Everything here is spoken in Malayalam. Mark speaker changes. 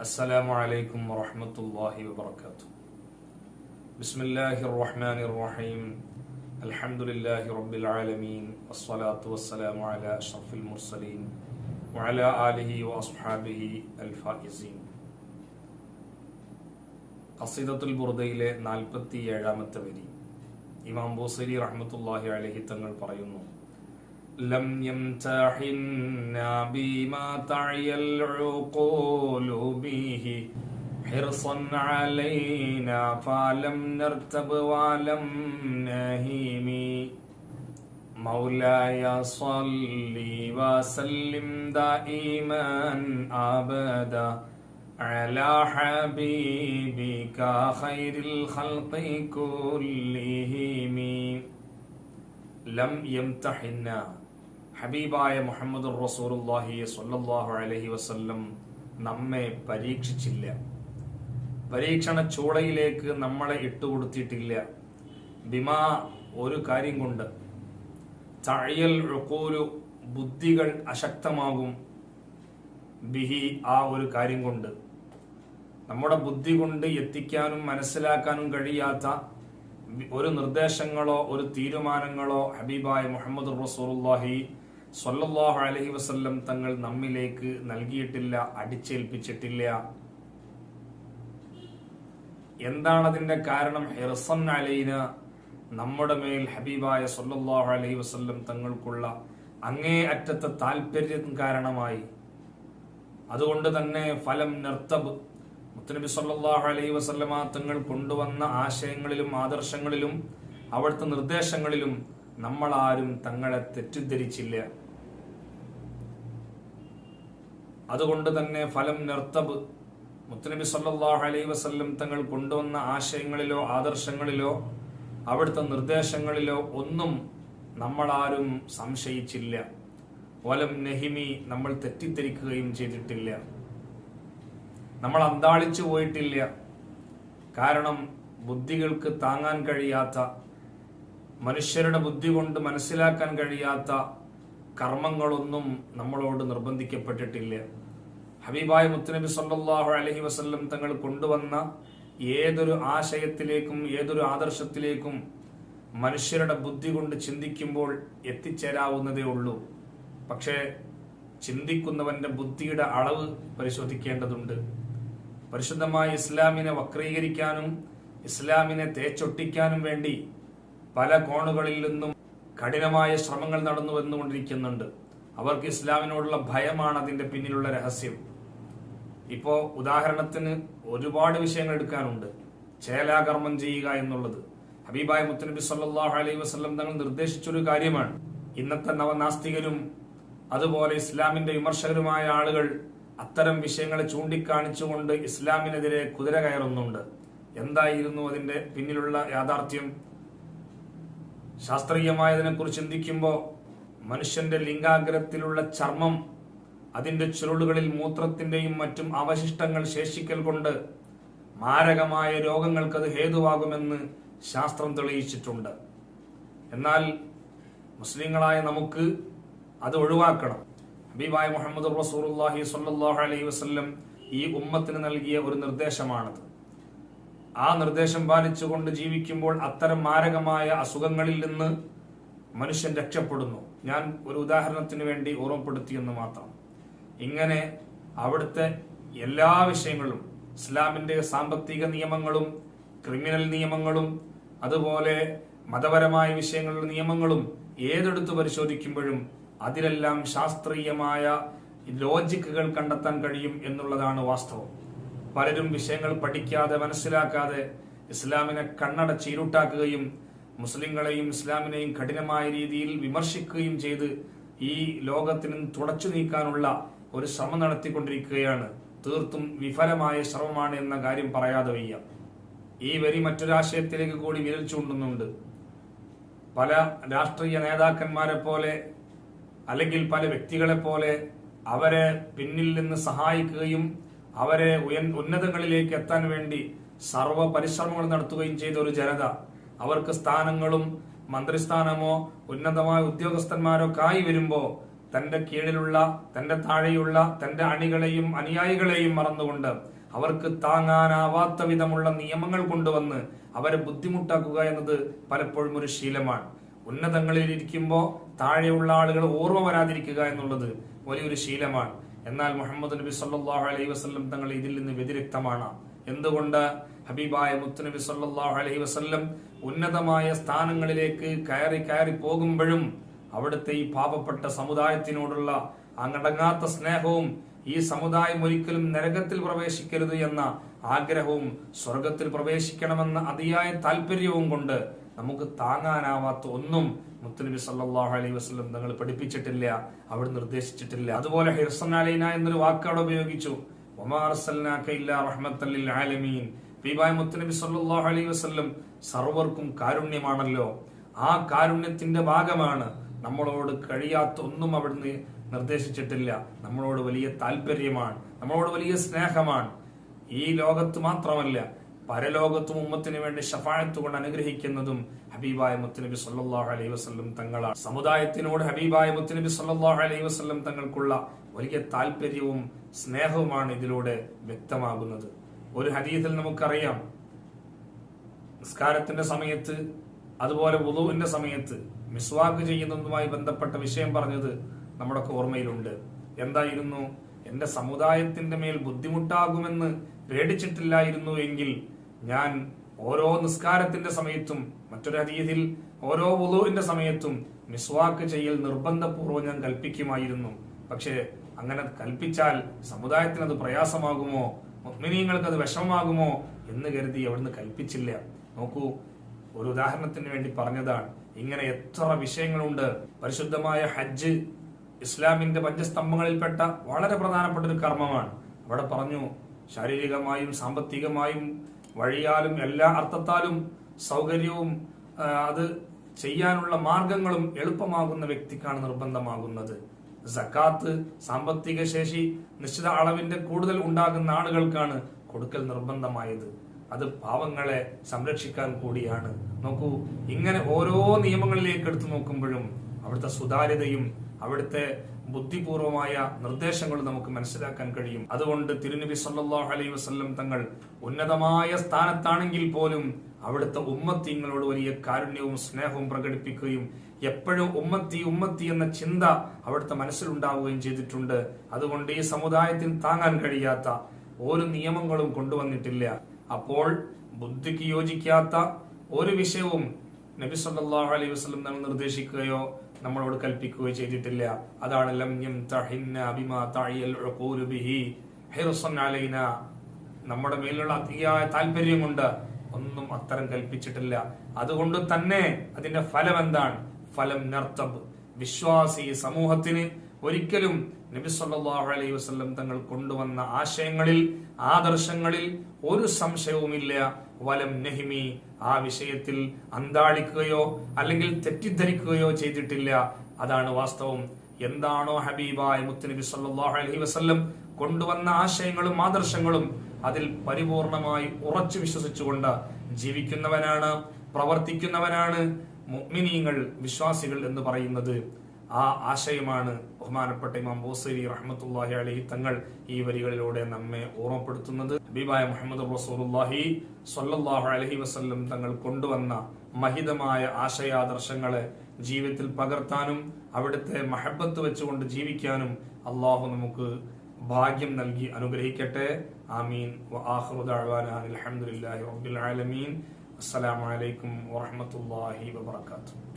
Speaker 1: السلام عليكم ورحمة الله وبركاته بسم الله الرحمن الرحيم الحمد لله رب العالمين والصلاة والسلام على أشرف المرسلين وعلى آله وأصحابه الفائزين ഖസീദത്തുൽ ബുർദയിലെ നാൽപ്പത്തി ഏഴാമത്തെ വരി ഇമാം ബൂസരി റഹ്മത്തുല്ലാഹി അലഹി തങ്ങൾ പറയുന്നു لم يمتحنا بما تعي العقول به. حرصا علينا فلم نرتب ولم نهيم. مولاي صل وسلم دائما أبدا على حبيبك خير الخلق كلهم. لم يمتحنا ഹബീബായ മുഹമ്മദ് റസൂറുല്ലാഹി സ്വല്ലല്ലാഹു അലഹി വസ്ല്ലം നമ്മെ പരീക്ഷിച്ചില്ല. പരീക്ഷണ ചൂളയിലേക്ക് നമ്മളെ ഇട്ടുകൊടുത്തിട്ടില്ല ബിമാ ഒരു കാര്യം കൊണ്ട്. തഴയൽ റുക്കൂരു ബുദ്ധികൾ അശക്തമാകും ബിഹി ആ ഒരു കാര്യം കൊണ്ട്. നമ്മുടെ ബുദ്ധി കൊണ്ട് എത്തിക്കാനും മനസ്സിലാക്കാനും കഴിയാത്ത ഒരു നിർദ്ദേശങ്ങളോ ഒരു തീരുമാനങ്ങളോ ഹബീബായ മുഹമ്മദ് റസൂലുള്ളാഹി സ്വല്ലല്ലാഹു അലഹി വസ്ല്ലം തങ്ങൾ നമ്മിലേക്ക് നൽകിയിട്ടില്ല അടിച്ചേൽപ്പിച്ചിട്ടില്ല. എന്താണ് അതിന്റെ കാരണം? ഹിർസൻ അലൈന നമ്മുടെ മേൽ ഹബീബായ സൊല്ലാഹു അലഹി വസ്ല്ലം തങ്ങൾക്കുള്ള അങ്ങേ അറ്റത്തെ താല്പര്യം കാരണമായി. അതുകൊണ്ട് തന്നെ ഫലം നിർത്തബ്. മുത്തനബി സല്ലാഹു അലൈഹി വസല്ലമ തങ്ങൾ കൊണ്ടുവന്ന ആശയങ്ങളിലും ആദർശങ്ങളിലും അവിടുത്തെ നിർദ്ദേശങ്ങളിലും നമ്മളാരും തങ്ങളെ തെറ്റിദ്ധരിച്ചില്ല. അതുകൊണ്ട് തന്നെ ഫലം നിർത്തബ്. മുത്തനബി സല്ലാഹു അലൈ വസല്ലം തങ്ങൾ കൊണ്ടുവന്ന ആശയങ്ങളിലോ ആദർശങ്ങളിലോ അവിടുത്തെ നിർദ്ദേശങ്ങളിലോ ഒന്നും നമ്മളാരും സംശയിച്ചില്ല. വലം നെഹിമി നമ്മൾ തെറ്റിദ്ധരിക്കുകയും ചെയ്തിട്ടില്ല. നമ്മൾ അന്താളിച്ചു പോയിട്ടില്ല. കാരണം ബുദ്ധികൾക്ക് താങ്ങാൻ കഴിയാത്ത മനുഷ്യരുടെ ബുദ്ധി കൊണ്ട് മനസ്സിലാക്കാൻ കഴിയാത്ത കർമ്മങ്ങളൊന്നും നമ്മളോട് നിർബന്ധിക്കപ്പെട്ടിട്ടില്ല. ഹബീബായ മുത്തനബി സല്ലാഹു അലഹി വസ്ല്ലം തങ്ങൾ കൊണ്ടുവന്ന ഏതൊരു ആശയത്തിലേക്കും ഏതൊരു ആദർശത്തിലേക്കും മനുഷ്യരുടെ ബുദ്ധി കൊണ്ട് ചിന്തിക്കുമ്പോൾ എത്തിച്ചേരാവുന്നതേ ഉള്ളൂ. പക്ഷേ ചിന്തിക്കുന്നവന്റെ ബുദ്ധിയുടെ അളവ് പരിശോധിക്കേണ്ടതുണ്ട്. പരിശുദ്ധമായ ഇസ്ലാമിനെ വക്രീകരിക്കാനും ഇസ്ലാമിനെ തേച്ചൊട്ടിക്കാനും വേണ്ടി പല കോണുകളിൽ നിന്നും കഠിനമായ ശ്രമങ്ങൾ നടന്നു വന്നുകൊണ്ടിരിക്കുന്നുണ്ട് അവർക്ക് ഇസ്ലാമിനോടുള്ള ഭയമാണ് അതിന്റെ പിന്നിലുള്ള രഹസ്യം. ഇപ്പോ ഉദാഹരണത്തിന് ഒരുപാട് വിഷയങ്ങൾ എടുക്കാനുണ്ട്. ചേലാകർമ്മം ചെയ്യുക എന്നുള്ളത്. ഹബീബായ മുത്തനബി സല്ലാഹു അലൈഹി വസ്ലം തങ്ങൾ നിർദ്ദേശിച്ചൊരു കാര്യമാണ്. ഇന്നത്തെ നവനാസ്തികരും അതുപോലെ ഇസ്ലാമിന്റെ വിമർശകരുമായ ആളുകൾ അത്തരം വിഷയങ്ങളെ ചൂണ്ടിക്കാണിച്ചുകൊണ്ട് ഇസ്ലാമിനെതിരെ കുതിര കയറുന്നുണ്ട്. എന്തായിരുന്നു അതിന്റെ പിന്നിലുള്ള യാഥാർത്ഥ്യം? ശാസ്ത്രീയമായതിനെക്കുറിച്ച് ചിന്തിക്കുമ്പോൾ മനുഷ്യന്റെ ലിംഗാഗ്രത്തിലുള്ള ചർമ്മം അതിന്റെ ചുരുളുകളിൽ മൂത്രത്തിന്റെയും മറ്റും അവശിഷ്ടങ്ങൾ ശേഷിക്കൽ കൊണ്ട് മാരകമായ രോഗങ്ങൾക്ക് അത് ഹേതുവാകുമെന്ന് ശാസ്ത്രം തെളിയിച്ചിട്ടുണ്ട്. എന്നാൽ മുസ്ലിങ്ങളായ നമുക്ക് അത് ഒഴിവാക്കണം. ഹബീബായ മുഹമ്മദ് റസൂർഹി സ്വല്ലല്ലാഹു അലൈഹി വസല്ലം ഈ ഉമ്മത്തിന് നൽകിയ ഒരു നിർദ്ദേശമാണത്. ആ നിർദ്ദേശം പാലിച്ചുകൊണ്ട് ജീവിക്കുമ്പോൾ അത്തരം മാരകമായ അസുഖങ്ങളിൽ നിന്ന് മനുഷ്യൻ രക്ഷപ്പെടുന്നു. ഞാൻ ഒരു ഉദാഹരണത്തിന് വേണ്ടി ഓർമ്മപ്പെടുത്തിയെന്ന് മാത്രം. ഇങ്ങനെ അവിടുത്തെ എല്ലാ വിഷയങ്ങളും ഇസ്ലാമിന്റെ സാമ്പത്തിക നിയമങ്ങളും ക്രിമിനൽ നിയമങ്ങളും അതുപോലെ മതപരമായ വിഷയങ്ങളുടെ നിയമങ്ങളും ഏതെടുത്ത് പരിശോധിക്കുമ്പോഴും അതിലെല്ലാം ശാസ്ത്രീയമായ ലോജിക്കുകൾ കണ്ടെത്താൻ കഴിയും എന്നുള്ളതാണ് വാസ്തവം. പലരും വിഷയങ്ങൾ പഠിക്കാതെ മനസ്സിലാക്കാതെ ഇസ്ലാമിനെ കണ്ണടച്ച് ഇരുട്ടാക്കുകയും മുസ്ലിങ്ങളെയും ഇസ്ലാമിനെയും കഠിനമായ രീതിയിൽ വിമർശിക്കുകയും ചെയ്ത് ഈ ലോകത്തിന് തുടച്ചു നീക്കാനുള്ള ഒരു ശ്രമം നടത്തിക്കൊണ്ടിരിക്കുകയാണ്. തീർത്തും വിഫലമായ ശ്രമമാണ് എന്ന കാര്യം പറയാതെ വയ്യ. ഈ വരി മറ്റൊരാശയത്തിലേക്ക് കൂടി വിരൽ ചൂണ്ടുന്നുണ്ട്. പല രാഷ്ട്രീയ നേതാക്കന്മാരെ പോലെ അല്ലെങ്കിൽ പല വ്യക്തികളെ പോലെ അവരെ പിന്നിൽ നിന്ന് സഹായിക്കുകയും അവരെ ഉന്നതങ്ങളിലേക്ക് എത്താൻ വേണ്ടി സർവ പരിശ്രമങ്ങൾ നടത്തുകയും ചെയ്ത ഒരു ജനത. അവർക്ക് സ്ഥാനങ്ങളും മന്ത്രിസ്ഥാനമോ ഉന്നതമായ ഉദ്യോഗസ്ഥന്മാരോ കായി വരുമ്പോ തന്റെ കീഴിലുള്ള തന്റെ താഴെയുള്ള തന്റെ അണികളെയും അനുയായികളെയും മറന്നുകൊണ്ട് അവർക്ക് താങ്ങാനാവാത്ത വിധമുള്ള നിയമങ്ങൾ കൊണ്ടുവന്ന് അവരെ ബുദ്ധിമുട്ടാക്കുക എന്നത് പലപ്പോഴും ഒരു ശീലമാണ്. ഉന്നതങ്ങളിൽ ഇരിക്കുമ്പോൾ താഴെയുള്ള ആളുകൾ ഓർമ്മ വരാതിരിക്കുക എന്നുള്ളത് വലിയൊരു ശീലമാണ്. എന്നാൽ മുഹമ്മദ് നബി സല്ലാഹു അലൈഹി വസല്ലം തങ്ങൾ ഇതിൽ നിന്ന് വ്യതിരിക്തമാണ്. എന്തുകൊണ്ട്? ഹബീബായ മുത്തുനബി സല്ലാഹു അലൈഹി വസല്ലം ഉന്നതമായ സ്ഥാനങ്ങളിലേക്ക് കയറി കയറി പോകുമ്പോഴും അവിടുത്തെ ഈ പാപപ്പെട്ട സമുദായത്തിനോടുള്ള അങ്ങടങ്ങാത്ത സ്നേഹവും ഈ സമുദായം ഒരിക്കലും നരകത്തിൽ പ്രവേശിക്കരുത് എന്ന ആഗ്രഹവും സ്വർഗത്തിൽ പ്രവേശിക്കണമെന്ന അതിയായ താല്പര്യവും കൊണ്ട് നമുക്ക് താങ്ങാനാവാത്ത ഒന്നും മുത്തുനബി സല്ലാഹു അലൈഹി വസ്ലം തങ്ങൾ പഠിപ്പിച്ചിട്ടില്ല അവിടെ നിർദ്ദേശിച്ചിട്ടില്ല. അതുപോലെ ഹിർസൻ അലൈന എന്നൊരു വാക്ക് അവിടെ ഉപയോഗിച്ചു ആലമീൻ. സല്ലല്ലാഹു അലൈഹി വസല്ലം സർവർക്കും കാരുണ്യമാണല്ലോ. ആ കാരുണ്യത്തിന്റെ ഭാഗമാണ് നമ്മളോട് കഴിയാത്ത ഒന്നും അവിടുന്ന് നിർദ്ദേശിച്ചിട്ടില്ല. നമ്മളോട് വലിയ താല്പര്യമാണ്. നമ്മളോട് വലിയ സ്നേഹമാണ്. ഈ ലോകത്ത് മാത്രമല്ല പരലോകത്തും ഉമ്മത്തിന് വേണ്ടി ഷഫായത്ത് കൊണ്ട് അനുഗ്രഹിക്കുന്നതും ഹബീബായ മുത്തുനബി സല്ലാഹു അലൈഹി വസ്ലം തങ്ങളാണ്. സമുദായത്തിനോട് ഹബീബായ മുത്തുനബി സല്ലാഹു അലൈഹി വസ്ലം തങ്ങൾക്കുള്ള വലിയ താല്പര്യവും സ്നേഹവുമാണ് ഇതിലൂടെ വ്യക്തമാകുന്നത്. ഒരു ഹദീസിൽ നമുക്കറിയാം. നിസ്കാരത്തിന്റെ സമയത്ത് അതുപോലെ വുളുവിന്റെ സമയത്ത് മിസ്വാക്ക് ചെയ്യുന്നതുമായി ബന്ധപ്പെട്ട വിഷയം പറഞ്ഞത് നമ്മുടെ ഓർമ്മയിലുണ്ട്. എന്തായിരുന്നു? എന്റെ സമുദായത്തിന്റെ മേൽ ബുദ്ധിമുട്ടാകുമെന്ന് പേടിച്ചിട്ടില്ലായിരുന്നു എങ്കിൽ ഞാൻ ഓരോ നിസ്കാരത്തിന്റെ സമയത്തും മറ്റൊരു അതീതിൽ ഓരോ വുളുവിന്റെ സമയത്തും മിസ്വാക്ക് ചെയ്യൽ നിർബന്ധപൂർവം ഞാൻ കൽപ്പിക്കുമായിരുന്നു. പക്ഷേ അങ്ങനെ കൽപ്പിച്ചാൽ സമുദായത്തിന് അത് പ്രയാസമാകുമോ? മുഗ്മിനീങ്ങൾക്ക് അത് വിഷമമാകുമോ എന്ന് കരുതി അവിടുന്ന് കൽപ്പിച്ചില്ല. നോക്കൂ ഒരു ഉദാഹരണത്തിന് വേണ്ടി പറഞ്ഞതാണ്. ഇങ്ങനെ എത്ര വിഷയങ്ങളുണ്ട്. പരിശുദ്ധമായ ഹജ്ജ് ഇസ്ലാമിന്റെ പഞ്ചസ്തംഭങ്ങളിൽപ്പെട്ട വളരെ പ്രധാനപ്പെട്ട ഒരു കർമ്മമാണ്. അവിടെ പറഞ്ഞു ശാരീരികമായും സാമ്പത്തികമായും വഴിയാലും എല്ലാ അർത്ഥത്താലും സൗകര്യവും അത് ചെയ്യാനുള്ള മാർഗങ്ങളും എളുപ്പമാകുന്ന വ്യക്തിക്കാണ് നിർബന്ധമാകുന്നത്. സക്കാത്ത് സാമ്പത്തിക ശേഷി നിശ്ചിത അളവിന്റെ കൂടുതൽ ഉണ്ടാകുന്ന ആളുകൾക്കാണ് കൊടുക്കൽ നിർബന്ധമായത്. അത് പാവങ്ങളെ സംരക്ഷിക്കാൻ കൂടിയാണ്. നോക്കൂ ഇങ്ങനെ ഓരോ നിയമങ്ങളിലേക്ക് എടുത്തു നോക്കുമ്പോഴും അവിടുത്തെ സുതാര്യതയും അവിടുത്തെ ബുദ്ധിപൂർവമായ നിർദ്ദേശങ്ങൾ നമുക്ക് മനസ്സിലാക്കാൻ കഴിയും. അതുകൊണ്ട് തിരുനബി സല്ലല്ലാഹു അലൈഹി വസല്ലം തങ്ങൾ ഉന്നതമായ സ്ഥാനത്താണെങ്കിൽ പോലും അവിടുത്തെ ഉമ്മത്തിങ്ങളോട് വലിയ കാരുണ്യവും സ്നേഹവും പ്രകടിപ്പിക്കുകയും എപ്പോഴും ഉമ്മത്തി ഉമ്മത്തി എന്ന ചിന്ത അവിടുത്തെ മനസ്സിലുണ്ടാവുകയും ചെയ്തിട്ടുണ്ട്. അതുകൊണ്ട് ഈ സമുദായത്തിന് താങ്ങാൻ കഴിയാത്ത ഓരോ നിയമങ്ങളും കൊണ്ടുവന്നിട്ടില്ല. അപ്പോൾ ബുദ്ധിക്ക് യോജിക്കാത്ത ഒരു വിഷയവും നബി സല്ലല്ലാഹു അലൈഹി വസല്ലം നമ്മൾ നിർദ്ദേശിക്കുകയോ നമ്മളോട് കൽപ്പിക്കുകയോ ചെയ്തിട്ടില്ല. അതാണ് ലം തഹിന്ന ബിമാ തഅയൽ ഉഖൂലു ബിഹി ഹിർസൻ അലൈന. നമ്മുടെ മേലുള്ള അതിയായ താല്പര്യം കൊണ്ട് ഒന്നും അത്തരം കൽപ്പിച്ചിട്ടില്ല. അതുകൊണ്ട് തന്നെ അതിന്റെ ഫലം എന്താണ് ഫലം നർത്തബ്. വിശ്വാസി സമൂഹത്തിന് ഒരിക്കലും നബി സല്ലല്ലാഹു അലൈഹി വസല്ലം തങ്ങൾ കൊണ്ടുവന്ന ആശയങ്ങളിൽ ആദർശങ്ങളിൽ ഒരു സംശയവുമില്ല. വലം നെഹിമി ആ വിഷയത്തിൽ അന്താളിക്കുകയോ അല്ലെങ്കിൽ തെറ്റിദ്ധരിക്കുകയോ ചെയ്തിട്ടില്ല. അതാണ് വാസ്തവം. എന്താണോ ഹബീബായ മുത്തുനബി സല്ലല്ലാഹു അലൈഹി വസല്ലം കൊണ്ടുവന്ന ആശയങ്ങളും ആദർശങ്ങളും അതിൽ പരിപൂർണമായി ഉറച്ചു വിശ്വസിച്ചുകൊണ്ട് ജീവിക്കുന്നവനാണ് പ്രവർത്തിക്കുന്നവനാണ് മുഅ്മിനീങ്ങൾ വിശ്വാസികൾ എന്ന് പറയുന്നത്. ആ ആശയമാണ് ബഹുമാനപ്പെട്ട ഇമാം ബോസരി റഹ്മത്തുല്ലാഹി അലൈഹി തങ്ങൾ ഈ വരികളിലൂടെ നമ്മെ ഓർമ്മപ്പെടുത്തുന്നത്. ഹബീബായ മുഹമ്മദ് റസൂലുള്ളാഹി സ്വല്ലല്ലാഹു അലഹി വസ്ല്ലം തങ്ങൾ കൊണ്ടുവന്ന മഹിതമായ ആശയാദർശങ്ങളെ ജീവിതത്തിൽ പകർത്താനും അവിടുത്തെ മഹബത്ത് വെച്ചുകൊണ്ട് ജീവിക്കാനും അള്ളാഹു നമുക്ക് ഭാഗ്യം നൽകി അനുഗ്രഹിക്കട്ടെ. ആമീൻ. അസ്സലാമു അലൈക്കും വറഹ്മത്തുള്ളാഹി വബറകാതുഹു.